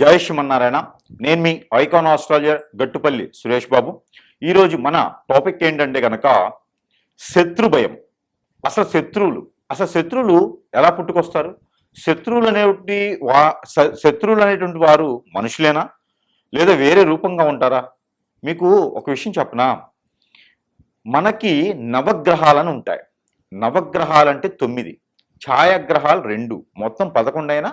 జై శ్రీమన్నారాయణ. నేను మీ ఐకాన్ ఆస్ట్రాలజర్ గట్టుపల్లి సురేష్ బాబు. ఈరోజు మన టాపిక్ ఏంటంటే కనుక శత్రు భయం. అసలు శత్రువులు అసలు శత్రువులు ఎలా పుట్టుకొస్తారు? శత్రువులు అనేటువంటి వా శత్రువులు అనేటువంటి వారు మనుషులేనా? లేదా వేరే రూపంగా ఉంటారా? మీకు ఒక విషయం చెప్పనా? మనకి నవగ్రహాలను ఉంటాయి. నవగ్రహాలు అంటే తొమ్మిది. ఛాయాగ్రహాలు రెండు. మొత్తం పదకొండైనా?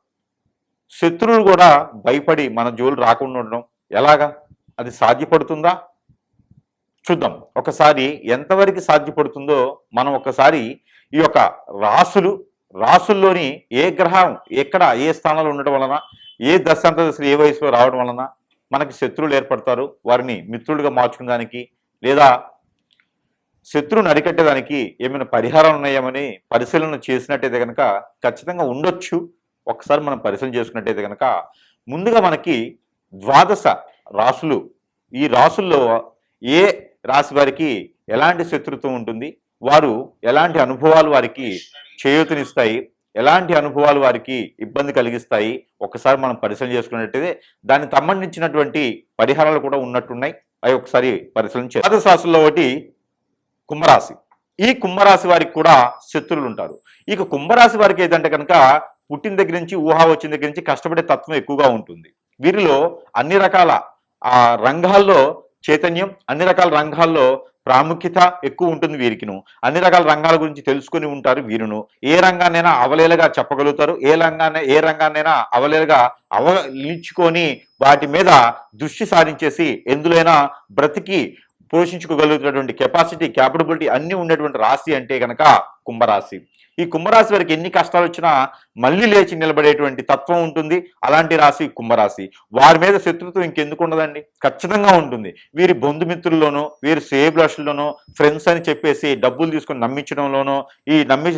శత్రువులు కూడా భయపడి మన జోలు రాకుండా ఉండడం ఎలాగా? అది సాధ్యపడుతుందా? చూద్దాం. ఒకసారి ఎంతవరకు సాధ్యపడుతుందో మనం ఒకసారి ఈ యొక్క రాసులు రాసుల్లోని ఏ గ్రహం ఎక్కడ ఏ స్థానంలో ఉండడం వలన ఏ దశాంత దశలు ఏ వయసులో రావడం వలన మనకి శత్రువులు ఏర్పడతారు? వారిని మిత్రులుగా మార్చుకునేదానికి లేదా శత్రువుని అరికట్టేదానికి ఏమైనా పరిహారాలు ఉన్నాయేమని పరిశీలన చేసినట్టయితే కనుక ఖచ్చితంగా ఉండొచ్చు. ఒకసారి మనం పరిశీలన చేసుకున్నట్టయితే కనుక ముందుగా మనకి ద్వాదశ రాసులు. ఈ రాసుల్లో ఏ రాశి వారికి ఎలాంటి శత్రుత్వం ఉంటుంది? వారు ఎలాంటి అనుభవాలు వారికి చేయూతనిస్తాయి? ఎలాంటి అనుభవాలు వారికి ఇబ్బంది కలిగిస్తాయి? ఒకసారి మనం పరిశీలన చేసుకున్నట్టయితే దానికి సంబంధించినటువంటి పరిహారాలు కూడా ఉన్నట్టున్నాయి. అవి ఒకసారి పరిశీలన ద్వాదశ రాశుల్లో ఒకటి కుంభరాశి. ఈ కుంభరాశి వారికి కూడా శత్రువులు ఉంటారు. ఇక కుంభరాశి వారికి ఏదంటే కనుక పుట్టిన దగ్గర నుంచి ఊహా వచ్చిన దగ్గర నుంచి కష్టపడే తత్వం ఎక్కువగా ఉంటుంది. వీరిలో అన్ని రకాల ఆ రంగాల్లో చైతన్యం అన్ని రకాల రంగాల్లో ప్రాముఖ్యత ఎక్కువ ఉంటుంది వీరికిను. అన్ని రకాల రంగాల గురించి తెలుసుకొని ఉంటారు వీరును. ఏ రంగాన్నైనా అవలేలుగా చెప్పగలుగుతారు. ఏ రంగాన్ని ఏ రంగాన్నైనా అవలేలుగా అవలించుకొని వాటి మీద దృష్టి సారించేసి ఎందులైనా బ్రతికి పోషించుకోగలుగుతున్నటువంటి కెపాసిటీ క్యాపబిలిటీ అన్నీ ఉన్నటువంటి రాశి అంటే కనుక కుంభరాశి. ఈ కుంభరాశి వారికి ఎన్ని కష్టాలు వచ్చినా మళ్ళీ లేచి నిలబడేటువంటి తత్వం ఉంటుంది. అలాంటి రాశి కుంభరాశి. వారి మీద శత్రుత్వం ఇంకెందుకు ఉండదండి? ఖచ్చితంగా ఉంటుంది. వీరి బంధుమిత్రుల్లోనూ వీరి సేబ్లర్స్లోనూ ఫ్రెండ్స్ అని చెప్పేసి డబ్బులు తీసుకొని నమ్మించడంలోనూ ఈ నమ్మి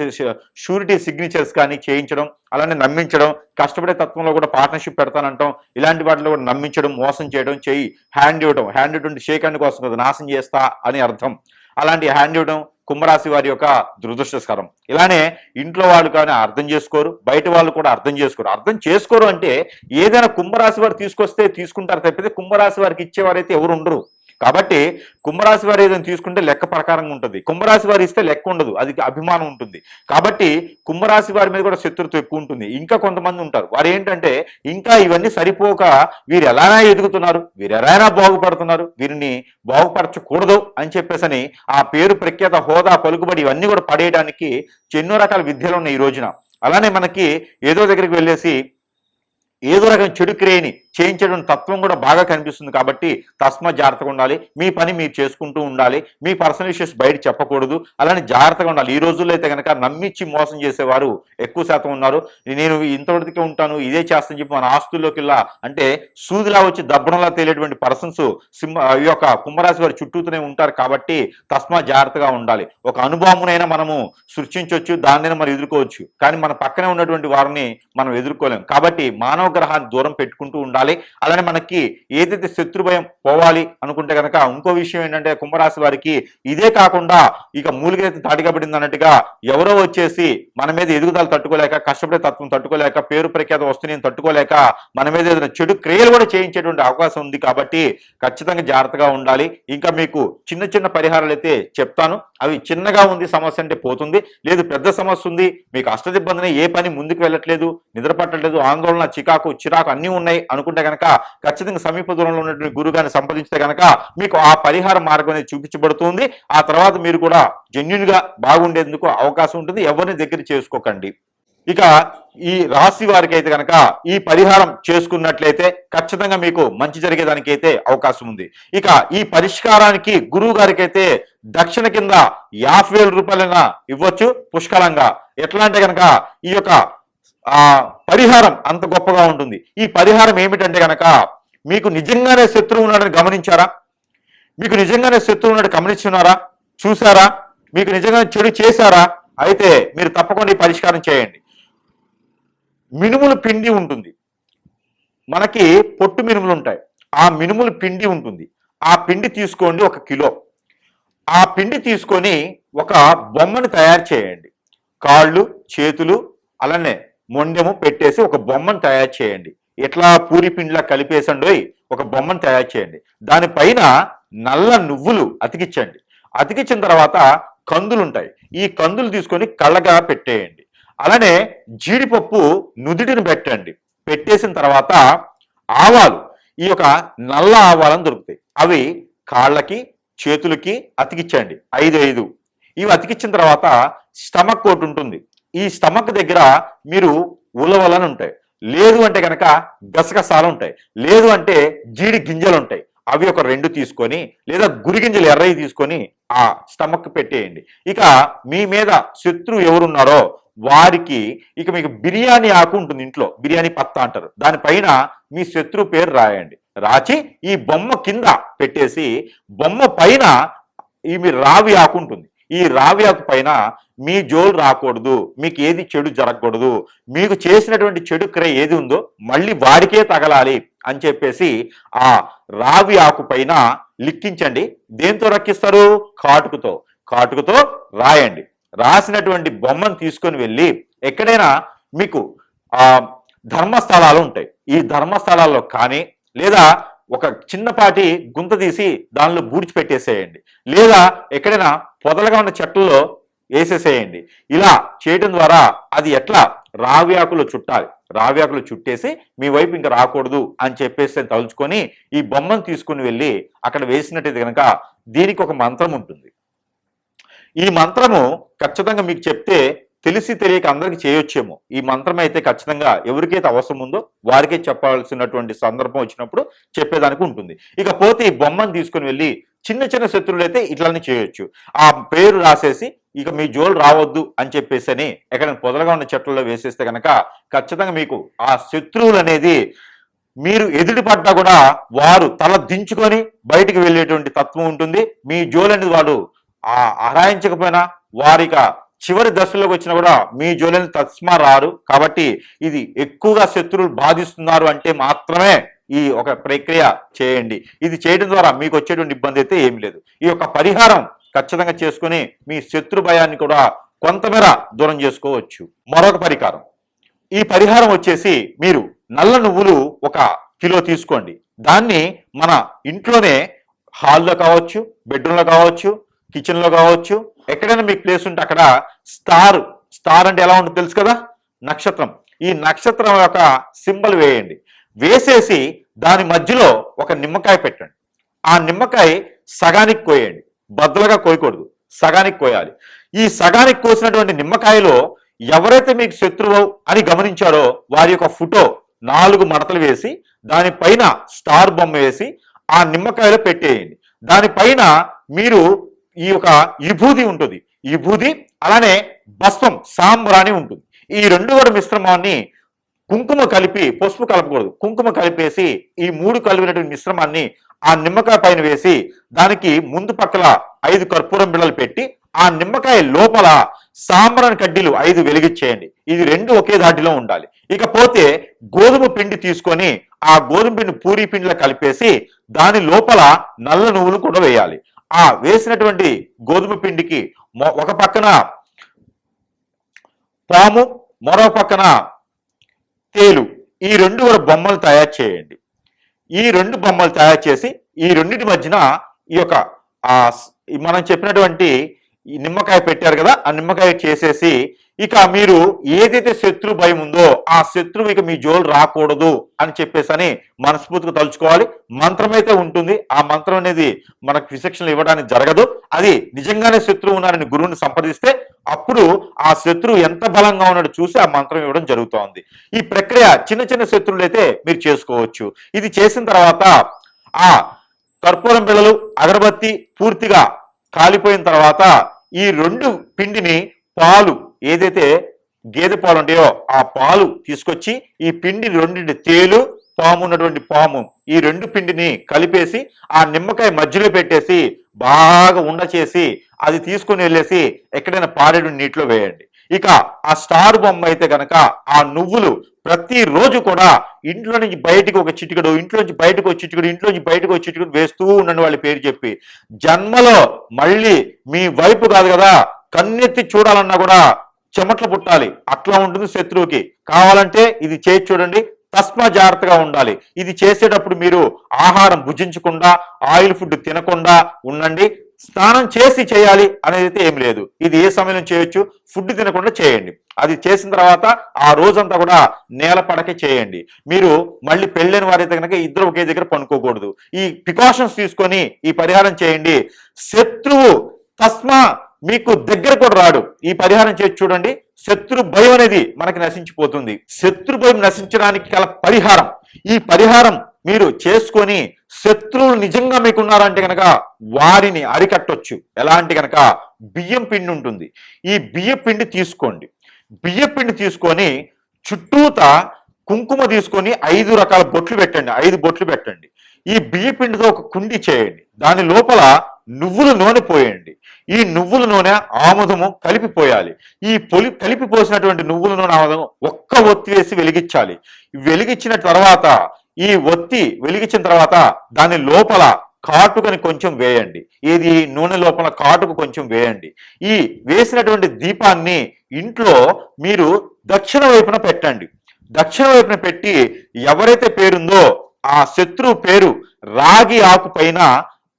షూరిటీ సిగ్నేచర్స్ కానీ చేయించడం అలానే నమ్మించడం కష్టపడే తత్వంలో కూడా పార్ట్నర్షిప్ పెడతానంటాం. ఇలాంటి వాటిలో కూడా నమ్మించడం మోసం చేయడం చేయి హ్యాండ్ ఇవ్వడం హ్యాండ్ ఇవ్వడం షేక్ హ్యాండ్ కోసం కదా నాశనం చేస్తా అని అర్థం. అలాంటి హ్యాండ్ ఇవ్వడం కుంభరాశి వారి యొక్క దురదృష్టస్కరం. ఇలానే ఇంట్లో వాళ్ళు కానీ అర్థం చేసుకోరు బయట వాళ్ళు కూడా అర్థం చేసుకోరు. అర్థం చేసుకోరు అంటే ఏదైనా కుంభరాశి వారు తీసుకొస్తే తీసుకుంటారు తప్పితే కుంభరాశి వారికి ఇచ్చేవారైతే ఎవరు ఉండరు. కాబట్టి కుంభరాశి వారు ఏదైనా తీసుకుంటే లెక్క ప్రకారంగా ఉంటుంది. కుంభరాశి వారు ఇస్తే లెక్క ఉండదు. అది అభిమానం ఉంటుంది. కాబట్టి కుంభరాశి వారి మీద కూడా శత్రుత్వం ఎక్కువ ఉంటుంది. ఇంకా కొంతమంది ఉంటారు. వారు ఏంటంటే ఇంకా ఇవన్నీ సరిపోక వీరు ఎలానా ఎదుగుతున్నారు? వీరు ఎలానా బాగుపడుతున్నారు? వీరిని బాగుపరచకూడదు అని చెప్పేసి ఆ పేరు ప్రఖ్యాత హోదా పలుకుబడి ఇవన్నీ కూడా పడేయడానికి ఎన్నో రకాల విద్యలు ఉన్నాయి ఈ రోజున. అలానే మనకి ఏదో దగ్గరికి వెళ్ళేసి ఏదో రకం చెడు క్రియని చేయించడం తత్వం కూడా బాగా కనిపిస్తుంది కాబట్టి తస్మా జాగ్రత్తగా ఉండాలి. మీ పని మీరు చేసుకుంటూ ఉండాలి. మీ పర్సనల్ ఇష్యూస్ బయట చెప్పకూడదు. అలానే జాగ్రత్తగా ఉండాలి. ఈ రోజుల్లో అయితే కనుక నమ్మిచ్చి మోసం చేసేవారు ఎక్కువ శాతం ఉన్నారు. నేను ఇంతవరకే ఉంటాను ఇదే చేస్తాను చెప్పి మన ఆస్తుల్లోకి ఇలా అంటే సూదిలా వచ్చి దబ్బడంలా తేలేటువంటి పర్సన్స్ సింహ ఈ యొక్క కుంభరాశి వారి చుట్టూతోనే ఉంటారు కాబట్టి తస్మా జాగ్రత్తగా ఉండాలి. ఒక అనుభవమునైనా మనము సృష్టించవచ్చు దాన్నైనా మనం ఎదుర్కోవచ్చు. కానీ మన పక్కనే ఉన్నటువంటి వారిని మనం ఎదుర్కోలేం. కాబట్టి మానవ గ్రహాన్ని దూరం పెట్టుకుంటూ ఉండాలి. అలానే మనకి ఏదైతే శత్రు భయం పోవాలి అనుకుంటే కనుక ఇంకో విషయం ఏంటంటే కుంభరాశి వారికి ఇదే కాకుండా ఇక మూలిగైతే తాటికబడింది అన్నట్టుగా ఎవరో వచ్చేసి మన మీద ఎదుగుదల తట్టుకోలేక కష్టపడే తత్వం తట్టుకోలేక పేరు ప్రఖ్యాత వస్తున్నాయి తట్టుకోలేక మన మీద ఏదైనా చెడు క్రియలు కూడా చేయించేటువంటి అవకాశం ఉంది కాబట్టి ఖచ్చితంగా జాగ్రత్తగా ఉండాలి. ఇంకా మీకు చిన్న చిన్న పరిహారాలు అయితే చెప్తాను. అవి చిన్నగా ఉంది సమస్య అంటే పోతుంది. లేదు పెద్ద సమస్య ఉంది మీకు అష్టదిబ్బందిని ఏ పని ముందుకు వెళ్ళట్లేదు నిద్రపట్టట్లేదు ఆందోళన చికాకు చిరాకు అన్నీ ఉన్నాయి అనుకుంటే కనుక ఖచ్చితంగా సమీప దూరంలో ఉన్నటువంటి గురుగారిని సంప్రదించితే కనుక మీకు ఆ పరిహార మార్గం అనేది చూపించబడుతుంది. ఆ తర్వాత మీరు కూడా జెన్యున్గా బాగుండేందుకు అవకాశం ఉంటుంది. ఎవరిని దగ్గర చేసుకోకండి. ఇక ఈ రాశి వారికి అయితే కనుక ఈ పరిహారం చేసుకున్నట్లయితే ఖచ్చితంగా మీకు మంచి జరిగేదానికి అయితే అవకాశం ఉంది. ఇక ఈ పరిష్కారానికి గురువు గారికి అయితే దక్షిణ కింద యాభై వేల రూపాయలైనా ఇవ్వచ్చు పుష్కలంగా. ఎట్లా అంటే కనుక ఈ యొక్క ఆ పరిహారం అంత గొప్పగా ఉంటుంది. ఈ పరిహారం ఏమిటంటే కనుక మీకు నిజంగానే శత్రువు ఉన్నాడని గమనించారా? మీకు నిజంగానే శత్రువు ఉన్నాడు గమనించున్నారా? చూసారా మీకు నిజంగానే చెడు చేశారా? అయితే మీరు తప్పకుండా పరిష్కారం చేయండి. మినుములు పిండి ఉంటుంది. మనకి పొట్టు మినుములు ఉంటాయి. ఆ మినుములు పిండి ఉంటుంది. ఆ పిండి తీసుకోండి ఒక కిలో. ఆ పిండి తీసుకొని ఒక బొమ్మను తయారు చేయండి. కాళ్ళు చేతులు అలానే మొండెము పెట్టేసి ఒక బొమ్మను తయారు చేయండి. ఎట్లా పూరి పిండిలా కలిపేసండి ఒక బొమ్మను తయారు చేయండి. దానిపైన నల్ల నువ్వులు అతికించండి. అతికించిన తర్వాత కందులు ఉంటాయి ఈ కందులు తీసుకొని కళ్ళగా పెట్టేయండి. అలానే జీడిపప్పు నుదుటిని పెట్టండి. పెట్టేసిన తర్వాత ఆవాలు. ఈ యొక్క నల్ల ఆవాలను దొరుకుతాయి. అవి కాళ్ళకి చేతులకి అతికించండి. ఐదు ఐదు ఇవి అతికించిన తర్వాత స్టమక్ కోట్ ఉంటుంది. ఈ స్టమక్ దగ్గర మీరు ఉలవలని ఉంటాయి. లేదు అంటే కనుక గసగసాలు ఉంటాయి. లేదు అంటే జీడి గింజలు ఉంటాయి. అవి ఒక రెండు తీసుకొని లేదా గురి గింజలు ఎర్రవి తీసుకొని ఆ స్టమక్ పెట్టేయండి. ఇక మీ మీద శత్రువు ఎవరున్నారో వారికి ఇక మీకు బిర్యానీ ఆకు ఉంటుంది ఇంట్లో. బిర్యానీ పత్తా అంటారు. దానిపైన మీ శత్రు పేరు రాయండి. రాచి ఈ బొమ్మ కింద పెట్టేసి బొమ్మ పైన ఈ మీ రావి ఆకు ఉంటుంది. ఈ రావి ఆకు పైన మీ జోలు రాకూడదు మీకు ఏది చెడు జరగకూడదు మీకు చేసినటువంటి చెడు క్రియ ఏది ఉందో మళ్ళీ వాడికే తగలాలి అని చెప్పేసి ఆ రావి ఆకు పైన లిక్కించండి దేంతో రక్కిస్తారు కాటుకుతో. కాటుకుతో రాయండి. రాసినటువంటి బొమ్మను తీసుకొని వెళ్ళి ఎక్కడైనా మీకు ఆ ధర్మస్థలాలు ఉంటాయి. ఈ ధర్మస్థలాల్లో కానీ లేదా ఒక చిన్నపాటి గుంత తీసి దానిలో బూడ్చి పెట్టేసేయండి. లేదా ఎక్కడైనా పొదలుగా ఉన్న చెట్లలో వేసేసేయండి. ఇలా చేయడం ద్వారా అది ఎట్లా? రావి ఆకులు చుట్టాలి. రావి ఆకులు చుట్టేసి మీ వైపు ఇంకా రాకూడదు అని చెప్పేసి తలుచుకొని ఈ బొమ్మను తీసుకుని వెళ్ళి అక్కడ వేసినట్టయితే కనుక దీనికి ఒక మంత్రం ఉంటుంది. ఈ మంత్రము ఖచ్చితంగా మీకు చెప్తే తెలిసి తెలియక అందరికి చేయొచ్చేమో. ఈ మంత్రం అయితే ఖచ్చితంగా ఎవరికైతే అవసరం ఉందో వారికే చెప్పాల్సినటువంటి సందర్భం వచ్చినప్పుడు చెప్పేదానికి ఉంటుంది. ఇక పోతే ఈ బొమ్మను తీసుకుని వెళ్ళి చిన్న చిన్న శత్రువులు అయితే ఇట్లానే చేయొచ్చు. ఆ పేరు రాసేసి ఇక మీ జోలు రావద్దు అని చెప్పేసి అని ఎక్కడ పొదలుగా ఉన్న చెట్లలో వేసేస్తే కనుక ఖచ్చితంగా మీకు ఆ శత్రువులు అనేది మీరు ఎదుటి పడ్డా కూడా వారు తల దించుకొని బయటికి వెళ్ళేటువంటి తత్వం ఉంటుంది. మీ జోలు అనేది వాడు ఆ అరాయించకపోయినా వారిక చివరి దశలోకి వచ్చినా కూడా మీ జోలని తస్మా రారు. కాబట్టి ఇది ఎక్కువగా శత్రువులు బాధిస్తున్నారు అంటే మాత్రమే ఈ ఒక ప్రక్రియ చేయండి. ఇది చేయడం ద్వారా మీకు వచ్చేటువంటి ఇబ్బంది అయితే ఏమి లేదు. ఈ యొక్క పరిహారం ఖచ్చితంగా చేసుకుని మీ శత్రు భయాన్ని కూడా కొంతమేర దూరం చేసుకోవచ్చు. మరొక పరిహారం ఈ పరిహారం వచ్చేసి మీరు నల్ల నువ్వులు ఒక కిలో తీసుకోండి. దాన్ని మన ఇంట్లోనే హాల్లో కావచ్చు బెడ్రూమ్లో కావచ్చు కిచెన్లో కావచ్చు ఎక్కడైనా మీకు ప్లేస్ ఉంటే అక్కడ స్టార్ స్టార్ అంటే ఎలా ఉంటుంది తెలుసు కదా? నక్షత్రం. ఈ నక్షత్రం యొక్క సింబల్ వేయండి. వేసేసి దాని మధ్యలో ఒక నిమ్మకాయ పెట్టండి. ఆ నిమ్మకాయ సగానికి కోయండి. బద్దలుగా కోయకూడదు. సగానికి కోయాలి. ఈ సగానికి కోసినటువంటి నిమ్మకాయలో ఎవరైతే మీకు శత్రువు అని గమనించారో వారి యొక్క ఫోటో నాలుగు మడతలు వేసి దానిపైన స్టార్ బొమ్మ వేసి ఆ నిమ్మకాయలో పెట్టేయండి. దానిపైన మీరు ఈ యొక్క విభూది ఉంటుంది. విభూది అలానే బస్వం సాంబ్రాణి ఉంటుంది. ఈ రెండు కూడా మిశ్రమాన్ని కుంకుమ కలిపి పసుపు కలపకూడదు. కుంకుమ కలిపేసి ఈ మూడు కలిపినటువంటి మిశ్రమాన్ని ఆ నిమ్మకాయ పైన వేసి దానికి ముందు పక్కల ఐదు కర్పూరం బిళ్ళలు పెట్టి ఆ నిమ్మకాయ లోపల సాంబ్రాన్ కడ్డీలు ఐదు వెలిగించేయండి ఇది రెండు ఒకే దాటిలో ఉండాలి. ఇకపోతే గోధుమ పిండి తీసుకొని ఆ గోధుమ పిండి పూరి పిండిలో కలిపేసి దాని లోపల నల్ల నువ్వులు కూడా వేయాలి. ఆ వేసినటువంటి గోధుమ పిండికి ఒక పక్కన పాము మరో పక్కన తేలు. ఈ రెండు బొమ్మలు తయారు చేయండి. ఈ రెండు బొమ్మలు తయారు చేసి ఈ రెండింటి మధ్యన ఈ యొక్క మనం చెప్పినటువంటి నిమ్మకాయ పెట్టారు కదా ఆ నిమ్మకాయ చేసేసి ఇక మీరు ఏదైతే శత్రు భయం ఉందో ఆ శత్రువు ఇక మీ జోలు రాకూడదు అని చెప్పేసి అని మనస్ఫూర్తిగా తలుచుకోవాలి. మంత్రం అయితే ఉంటుంది. ఆ మంత్రం అనేది మనకు విశిక్షణలు ఇవ్వడానికి జరగదు. అది నిజంగానే శత్రువు ఉన్నారని గురువుని సంప్రదిస్తే అప్పుడు ఆ శత్రువు ఎంత బలంగా ఉన్నాడో చూసి ఆ మంత్రం ఇవ్వడం జరుగుతోంది. ఈ ప్రక్రియ చిన్న చిన్న శత్రువులు అయితే మీరు చేసుకోవచ్చు. ఇది చేసిన తర్వాత ఆ కర్పూరం పిల్లలు అగరబత్తి పూర్తిగా కాలిపోయిన తర్వాత ఈ రెండు పిండిని పాలు ఏదైతే గేదె పాలు ఉంటాయో ఆ పాలు తీసుకొచ్చి ఈ పిండి రెండింటి తేలు పాము ఉన్నటువంటి పాము ఈ రెండు పిండిని కలిపేసి ఆ నిమ్మకాయ మధ్యలో పెట్టేసి బాగా ఉండ చేసి అది తీసుకుని వెళ్ళేసి ఎక్కడైనా పారేడు నీటిలో వేయండి. ఇక ఆ స్టార్ బొమ్మ అయితే గనక ఆ నువ్వులు ప్రతిరోజు కూడా ఇంట్లో నుంచి బయటకు ఒక చిటికడు ఇంట్లో నుంచి బయటకు ఒక చిటికడు ఇంట్లో నుంచి బయటకు ఒక చిటికడు వేస్తూ ఉండండి వాళ్ళ పేరు చెప్పి. జన్మలో మళ్ళీ మీ వైపు కాదు కదా కన్నెత్తి చూడాలన్నా కూడా చెమట్లు పుట్టాలి. అట్లా ఉంటుంది శత్రువుకి. కావాలంటే ఇది చేసి చూడండి. తస్మా జాగ్రత్తగా ఉండాలి. ఇది చేసేటప్పుడు మీరు ఆహారం భుజించకుండా ఆయిల్ ఫుడ్ తినకుండా ఉండండి. స్నానం చేసి చేయాలి అనేది అయితే ఏం లేదు. ఇది ఏ సమయంలో చేయొచ్చు? ఫుడ్ తినకుండా చేయండి. అది చేసిన తర్వాత ఆ రోజంతా కూడా నేల పడకే చేయండి. మీరు మళ్ళీ పెళ్ళైన వారైతే కనుక ఇద్దరు ఒకే దగ్గర పనుకోకూడదు. ఈ ప్రికాషన్స్ తీసుకొని ఈ పరిహారం చేయండి. శత్రువు తస్మా మీకు దగ్గర కూడా రాడు. ఈ పరిహారం చేసి చూడండి. శత్రు భయం అనేది మనకి నశించిపోతుంది. శత్రు భయం నశించడానికి గల పరిహారం. ఈ పరిహారం మీరు చేసుకొని శత్రువులు నిజంగా మీకు ఉన్నారంటే కనుక వారిని అరికట్టొచ్చు. ఎలా అంటే కనుక బియ్యం పిండి ఉంటుంది. ఈ బియ్య పిండి తీసుకోండి. బియ్య పిండి తీసుకొని చుట్టూత కుంకుమ తీసుకొని ఐదు రకాల బొట్లు పెట్టండి. ఐదు బొట్లు పెట్టండి. ఈ బియ్య పిండితో ఒక కుండి చేయండి. దాని లోపల నువ్వుల నూనె పోయండి. ఈ నువ్వుల నూనె ఆముదము కలిపిపోయాలి. ఈ పొలి కలిపి పోసినటువంటి నువ్వుల నూనె ఆముదము ఒక్క ఒత్తి వేసి వెలిగించాలి. వెలిగించిన తర్వాత ఈ ఒత్తి వెలిగించిన తర్వాత దాని లోపల కాటుకని కొంచెం వేయండి. ఏది? నూనె లోపల కాటుకు కొంచెం వేయండి. ఈ వేసినటువంటి దీపాన్ని ఇంట్లో మీరు దక్షిణ వైపున పెట్టండి. దక్షిణ వైపున పెట్టి ఎవరైతే పేరుందో ఆ శత్రువు పేరు రాగి ఆకు పైన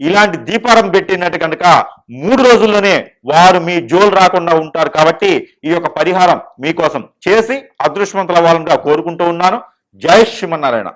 ఇలాంటి దీపారం పెట్టినట్టు కనుక మూడు రోజుల్లోనే వారు మీ జోలు రాకుండా ఉంటారు కాబట్టి ఈ యొక్క పరిహారం మీకోసం చేసి అదృష్టవంతులు అవ్వాలని కోరుకుంటూ ఉన్నాను. జై శ్రీమన్నారాయణ.